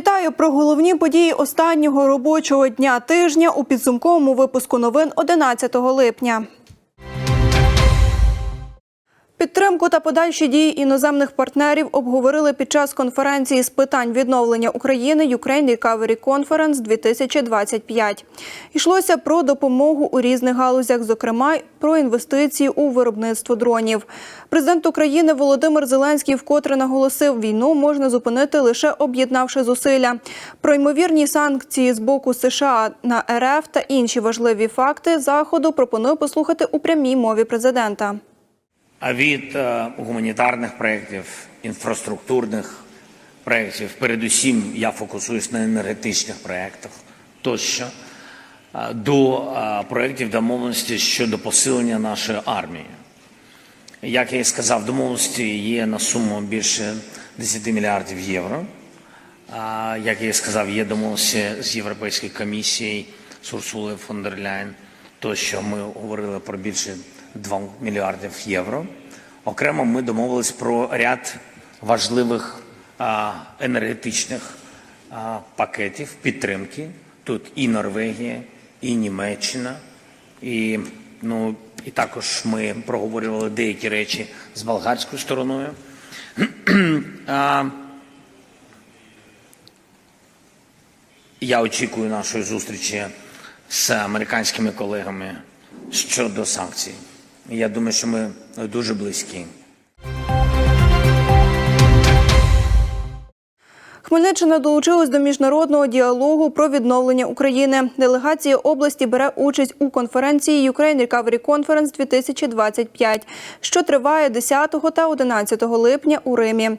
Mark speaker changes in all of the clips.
Speaker 1: Вітаю про головні події останнього робочого дня тижня у підсумковому випуску новин 11 липня. Підтримку та подальші дії іноземних партнерів обговорили під час конференції з питань відновлення України Ukraine Recovery Conference 2025. Йшлося про допомогу у різних галузях, зокрема про інвестиції у виробництво дронів. Президент України Володимир Зеленський вкотре наголосив, війну можна зупинити лише об'єднавши зусилля. Про ймовірні санкції з боку США на РФ та інші важливі факти заходу пропоную послухати у прямій мові президента.
Speaker 2: А від е, гуманітарних проєктів, інфраструктурних проєктів, передусім я фокусуюсь на енергетичних проєктах тощо, е, до е, проєктів домовленості щодо посилення нашої армії. Як я і сказав, домовленості є на суму більше 10 мільярдів євро. Як я і сказав, є домовленості з Європейською комісією, з Урсулою фон дер Ляйн, тощо ми говорили про більше 2 мільярдів євро. Окремо ми домовились про ряд важливих енергетичних пакетів підтримки. Тут і Норвегія, і Німеччина, і, ну, і також ми проговорювали деякі речі з болгарською стороною. Я очікую нашої зустрічі з американськими колегами щодо санкцій. Я думаю, що ми дуже близькі.
Speaker 1: Хмельниччина долучилась до міжнародного діалогу про відновлення України. Делегація області бере участь у конференції Ukraine Recovery Conference 2025, що триває 10 та 11 липня у Римі.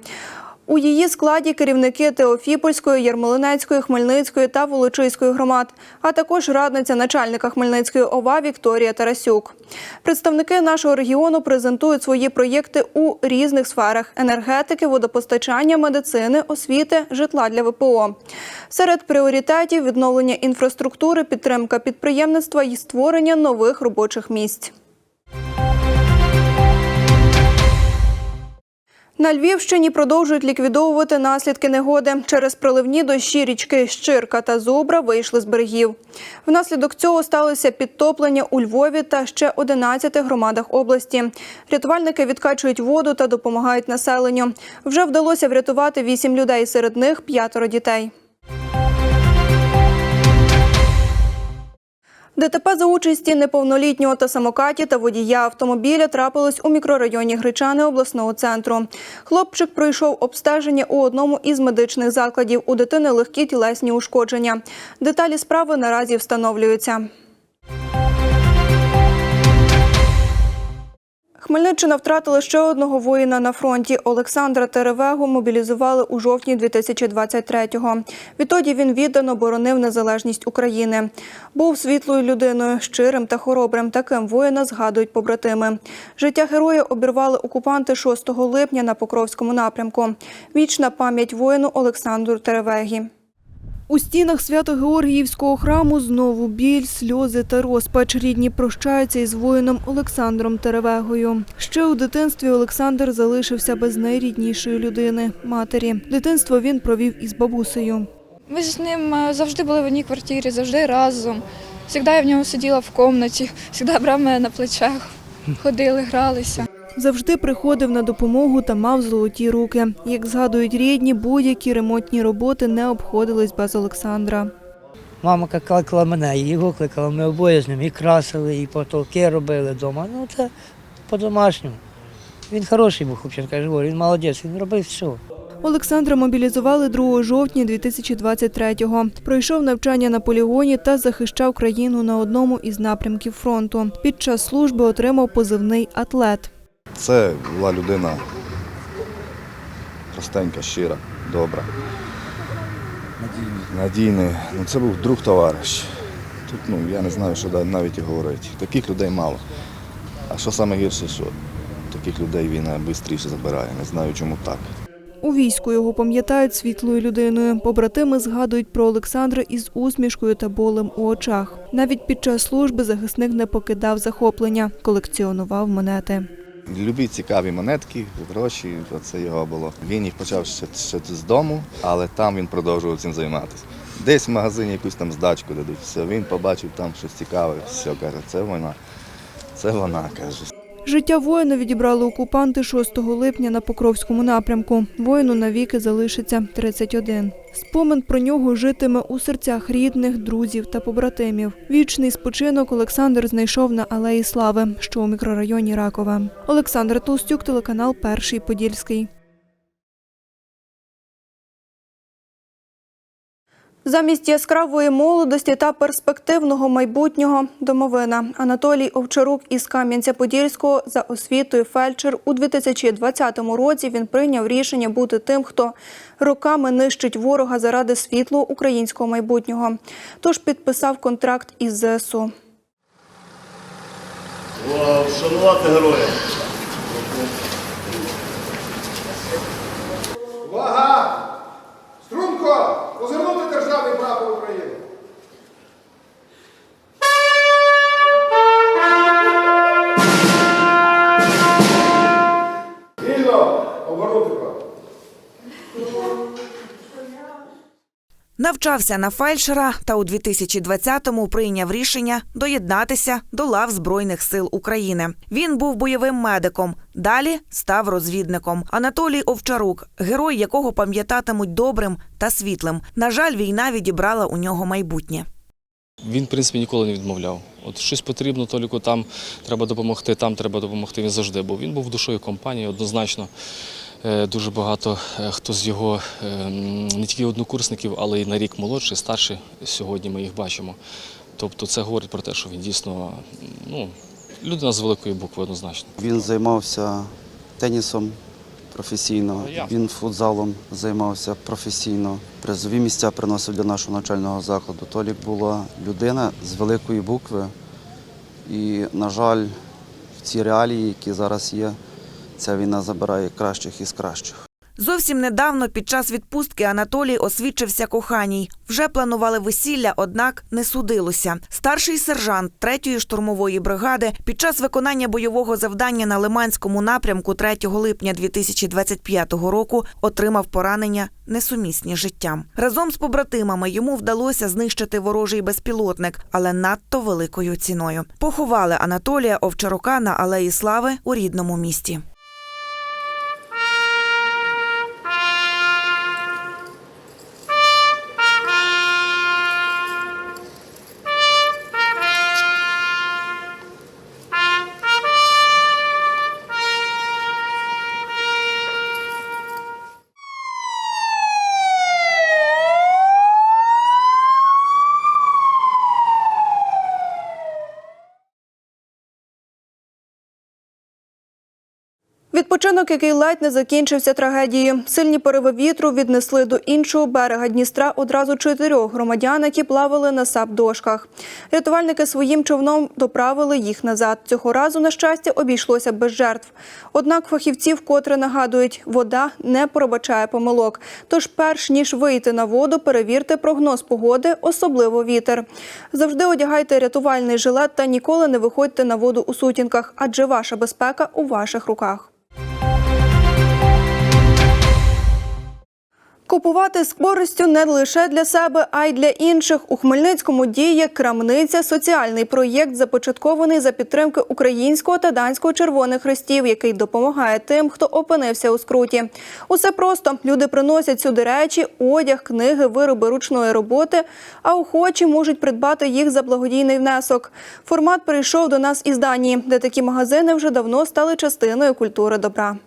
Speaker 1: У її складі керівники Теофіпольської, Ярмолинецької, Хмельницької та Волочиської громад, а також радниця начальника Хмельницької ОВА Вікторія Тарасюк. Представники нашого регіону презентують свої проєкти у різних сферах: енергетики, водопостачання, медицини, освіти, житла для ВПО. Серед пріоритетів відновлення інфраструктури, підтримка підприємництва і створення нових робочих місць. На Львівщині продовжують ліквідовувати наслідки негоди. Через проливні дощі річки Щирка та Зубра вийшли з берегів. Внаслідок цього сталося підтоплення у Львові та ще 11 громадах області. Рятувальники відкачують воду та допомагають населенню. Вже вдалося врятувати 8 людей, серед них п'ятеро дітей. ДТП за участі неповнолітнього та самокаті та водія автомобіля трапилось у мікрорайоні Гречани обласного центру. Хлопчик пройшов обстеження у одному із медичних закладів. У дитини легкі тілесні ушкодження. Деталі справи наразі встановлюються. Хмельниччина втратила ще одного воїна на фронті. Олександра Теревегу мобілізували у жовтні 2023-го. Відтоді він віддано боронив незалежність України. Був світлою людиною, щирим та хоробрим. Таким воїна згадують побратими. Життя героя обірвали окупанти 6 липня на Покровському напрямку. Вічна пам'ять воїну Олександру Теревегі. У стінах Свято-Георгіївського храму знову біль, сльози та розпач. Рідні прощаються із воїном Олександром Теревегою. Ще у дитинстві Олександр залишився без найріднішої людини матері. Дитинство він провів із бабусею.
Speaker 3: Ми з ним е, завжди були в одній квартирі, завжди разом. Завжди я в нього сиділа в кімнаті, завжди брав мене на плечах. Ходили, гралися.
Speaker 1: Завжди приходив на допомогу та мав золоті руки. Як згадують рідні, будь-які ремонтні роботи не обходились без Олександра.
Speaker 4: Мама кликала мене, його кликала, ми обоє з ним і красили, і потолки робили вдома. Ну це по-домашньому. Він хороший був хлопчик, я говорю, він молодець, він робив все.
Speaker 1: Олександра мобілізували 2 жовтня 2023-го. Пройшов навчання на полігоні та захищав країну на одному із напрямків фронту. Під час служби отримав позивний атлет.
Speaker 5: Це була людина простенька, щира, добра. Надійний. Ну, це був друг товариш. Тут ну, я не знаю, що навіть і говорити. Таких людей мало. А що саме гірше, що таких людей війна швидше забирає. Не знаю, чому так.
Speaker 1: У війську його пам'ятають світлою людиною. Побратими згадують про Олександра із усмішкою та болем у очах. Навіть під час служби захисник не покидав захоплення, колекціонував монети.
Speaker 5: Любі цікаві монетки, гроші, це його було. Він їх почав ще, ще з дому, але там він продовжував цим займатися. Десь в магазині якусь там здачку дадуть. Все, він побачив там щось цікаве, все, каже, це вона. Це вона, каже.
Speaker 1: Життя воїна відібрали окупанти 6 липня на Покровському напрямку. Воїну навіки залишиться 31. Спомин про нього житиме у серцях рідних, друзів та побратимів. Вічний спочинок Олександр знайшов на Алеї Слави, що у мікрорайоні Ракова. Олександр Толстюк, телеканал Перший Подільський. Замість яскравої молодості та перспективного майбутнього домовина Анатолій Овчарук із Кам'янця-Подільського за освітою фельдшер у 2020 році він прийняв рішення бути тим, хто роками нищить ворога заради світлого українського майбутнього. Тож підписав контракт із ЗСУ.
Speaker 6: Вшанувати героя.
Speaker 7: Увага! Струнко! Обгорнути прапор.
Speaker 8: Навчався на фельдшера та у 2020-му прийняв рішення доєднатися до лав Збройних сил України. Він був бойовим медиком. Далі став розвідником. Анатолій Овчарук, герой якого пам'ятатимуть добрим та світлим. На жаль, війна відібрала у нього майбутнє.
Speaker 9: Він, в принципі, ніколи не відмовляв. От щось потрібно, Толіку там треба допомогти, там треба допомогти. Він завжди був. Він був душою компанії, однозначно. Е, Дуже багато е, хто з його е, не тільки однокурсників, але й на рік молодший, старший. Сьогодні ми їх бачимо. Тобто це говорить про те, що він дійсно ну, людина з великої букви однозначно.
Speaker 10: Він займався тенісом професійно, він футзалом займався професійно. Призові місця приносив для нашого навчального закладу. Толік була людина з великої букви. І, на жаль, в ці реалії, які зараз є, ця війна забирає кращих із кращих.
Speaker 8: Зовсім недавно під час відпустки Анатолій освідчився коханій. Вже планували весілля, однак не судилося. Старший сержант 3-ї штурмової бригади під час виконання бойового завдання на Лиманському напрямку 3 липня 2025 року отримав поранення несумісні з життям. Разом з побратимами йому вдалося знищити ворожий безпілотник, але надто великою ціною. Поховали Анатолія Овчарука на Алеї Слави у рідному місті.
Speaker 1: Відпочинок, який ледь не закінчився трагедією. Сильні пориви вітру віднесли до іншого берега Дністра одразу чотирьох громадян, які плавали на сап-дошках. Рятувальники своїм човном доправили їх назад. Цього разу, на щастя, обійшлося без жертв. Однак фахівці вкотре нагадують, вода не пробачає помилок. Тож, перш ніж вийти на воду, перевірте прогноз погоди, особливо вітер. Завжди одягайте рятувальний жилет та ніколи не виходьте на воду у сутінках, адже ваша безпека у ваших руках. Купувати з користю не лише для себе, а й для інших. У Хмельницькому діє крамниця соціальний проєкт, започаткований за підтримки українського та данського червоних хрестів, який допомагає тим, хто опинився у скруті. Усе просто люди приносять сюди речі, одяг, книги, вироби ручної роботи, а охочі можуть придбати їх за благодійний внесок. Формат перейшов до нас із Данії, де такі магазини вже давно стали частиною культури добра.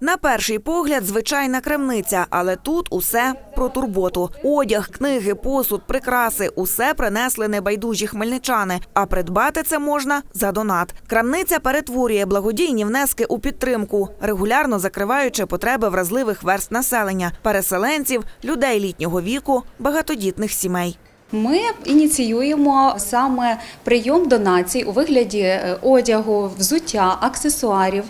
Speaker 8: На перший погляд, звичайна крамниця, але тут усе про турботу. Одяг, книги, посуд, прикраси усе принесли небайдужі хмельничани. А придбати це можна за донат. Крамниця перетворює благодійні внески у підтримку, регулярно закриваючи потреби вразливих верст населення, переселенців, людей літнього віку, багатодітних сімей.
Speaker 11: Ми ініціюємо саме прийом донацій у вигляді е, одягу, взуття, аксесуарів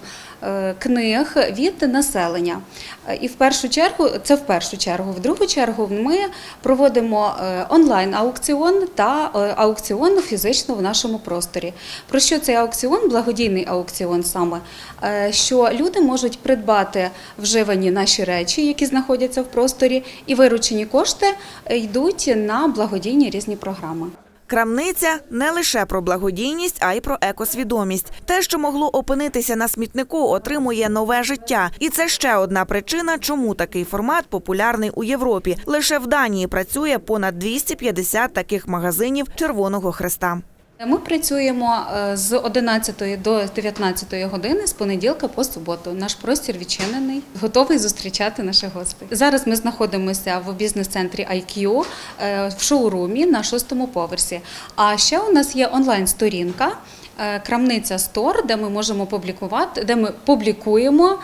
Speaker 11: книг від населення. Е, І в першу чергу, це в першу чергу, в другу чергу ми проводимо е, онлайн-аукціон та е, аукціон фізично в нашому просторі. Про що цей аукціон, благодійний аукціон саме, Е, що люди можуть придбати вживані наші речі, які знаходяться в просторі, і виручені кошти е, йдуть на благодійні різні програми.
Speaker 8: Крамниця не лише про благодійність, а й про екосвідомість. Те, що могло опинитися на смітнику, отримує нове життя. І це ще одна причина, чому такий формат популярний у Європі. Лише в Данії працює понад 250 таких магазинів Червоного Хреста.
Speaker 11: Ми працюємо е, з 11 до 19 години з понеділка по суботу. Наш простір відчинений, готовий зустрічати наших гостей. Зараз ми знаходимося в бізнес-центрі IQ е, в шоурумі на шостому поверсі. А ще у нас є онлайн-сторінка. е, Крамниця Стор, де ми можемо публікувати, де ми публікуємо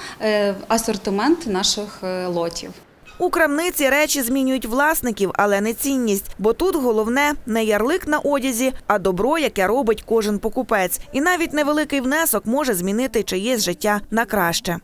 Speaker 11: асортимент наших лотів.
Speaker 8: У крамниці речі змінюють власників, але не цінність. Бо тут головне не ярлик на одязі, а добро, яке робить кожен покупець. І навіть невеликий внесок може змінити чиєсь життя на краще.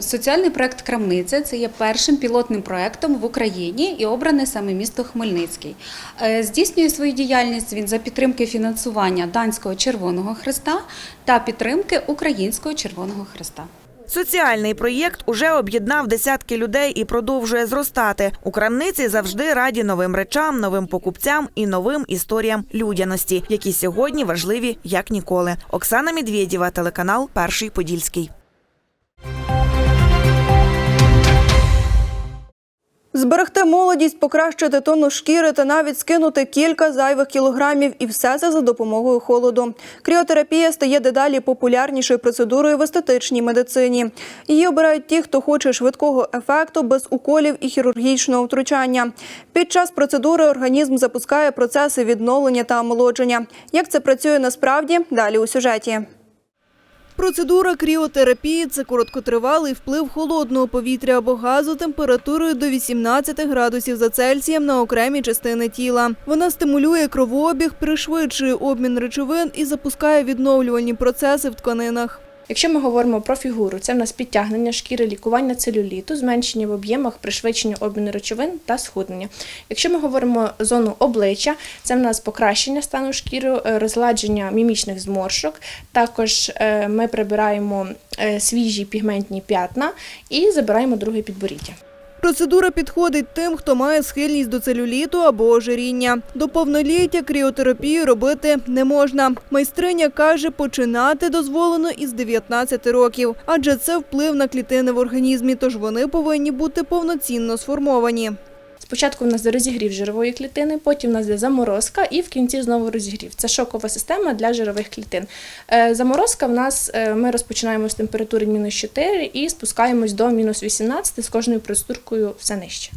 Speaker 11: Соціальний проект Крамниця це є першим пілотним проектом в Україні і обраний саме місто Хмельницький. Е, Здійснює свою діяльність він за підтримки фінансування Данського Червоного Хреста та підтримки Українського Червоного Хреста.
Speaker 8: Соціальний проєкт уже об'єднав десятки людей і продовжує зростати. У крамниці завжди раді новим речам, новим покупцям і новим історіям людяності, які сьогодні важливі як ніколи. Оксана Медведєва, телеканал Перший Подільський.
Speaker 1: Зберегти молодість, покращити тонус шкіри та навіть скинути кілька зайвих кілограмів, і все це за допомогою холоду. Кріотерапія стає дедалі популярнішою процедурою в естетичній медицині. Її обирають ті, хто хоче швидкого ефекту без уколів і хірургічного втручання. Під час процедури організм запускає процеси відновлення та омолодження. Як це працює насправді? Далі у сюжеті. Процедура кріотерапії – це короткотривалий вплив холодного повітря або газу температурою до 18 градусів за Цельсієм на окремі частини тіла. Вона стимулює кровообіг, пришвидшує обмін речовин і запускає відновлювальні процеси в тканинах.
Speaker 12: Якщо ми говоримо про фігуру, це в нас підтягнення шкіри, лікування целюліту, зменшення в об'ємах, пришвидшення обміну речовин та схуднення. Якщо ми говоримо зону обличчя, це в нас покращення стану шкіри, е, розгладження мімічних зморшок. Також е, ми прибираємо е, свіжі пігментні п'ятна і забираємо друге підборіддя.
Speaker 1: Процедура підходить тим, хто має схильність до целюліту або ожиріння. До повноліття кріотерапію робити не можна. Майстриня каже, починати дозволено із 19 років, адже це вплив на клітини в організмі, тож вони повинні бути повноцінно сформовані.
Speaker 12: Спочатку в нас розігрів жирової клітини, потім в нас йде заморозка і в кінці знову розігрів. Це шокова система для жирових клітин. Е, Заморозка в нас е, ми розпочинаємо з температури мінус 4 і спускаємось до мінус 18 з кожною процедуркою все нижче.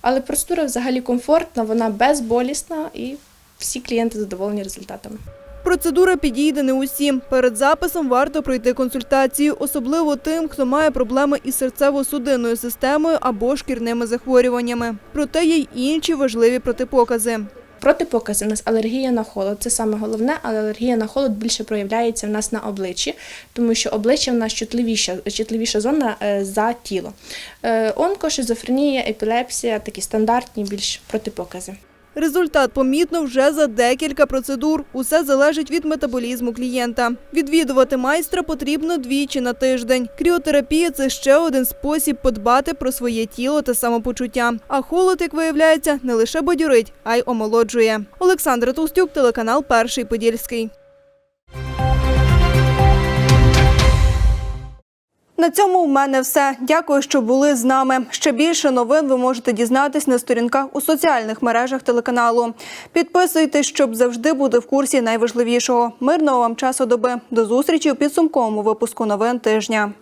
Speaker 12: Але процедура взагалі комфортна, вона безболісна і всі клієнти задоволені результатами.
Speaker 1: Процедура підійде не усім. Перед записом варто пройти консультацію, особливо тим, хто має проблеми із серцево-судинною системою або шкірними захворюваннями. Проте є й інші важливі протипокази.
Speaker 12: Протипокази у нас алергія на холод. Це саме головне, але алергія на холод більше проявляється в нас на обличчі, тому що обличчя в нас чутливіша, чутливіша зона е, за тіло. Е, Онко, шизофренія, епілепсія такі стандартні більш протипокази.
Speaker 1: Результат помітно вже за декілька процедур. Усе залежить від метаболізму клієнта. Відвідувати майстра потрібно двічі на тиждень. Кріотерапія це ще один спосіб подбати про своє тіло та самопочуття. А холод, як виявляється, не лише бодюрить, а й омолоджує. Олександра Толстюк, телеканал Перший Подільський. На цьому в мене все. Дякую, що були з нами. Ще більше новин ви можете дізнатись на сторінках у соціальних мережах телеканалу. Підписуйтесь, щоб завжди бути в курсі найважливішого. Мирного вам часу доби. До зустрічі у підсумковому випуску новин тижня.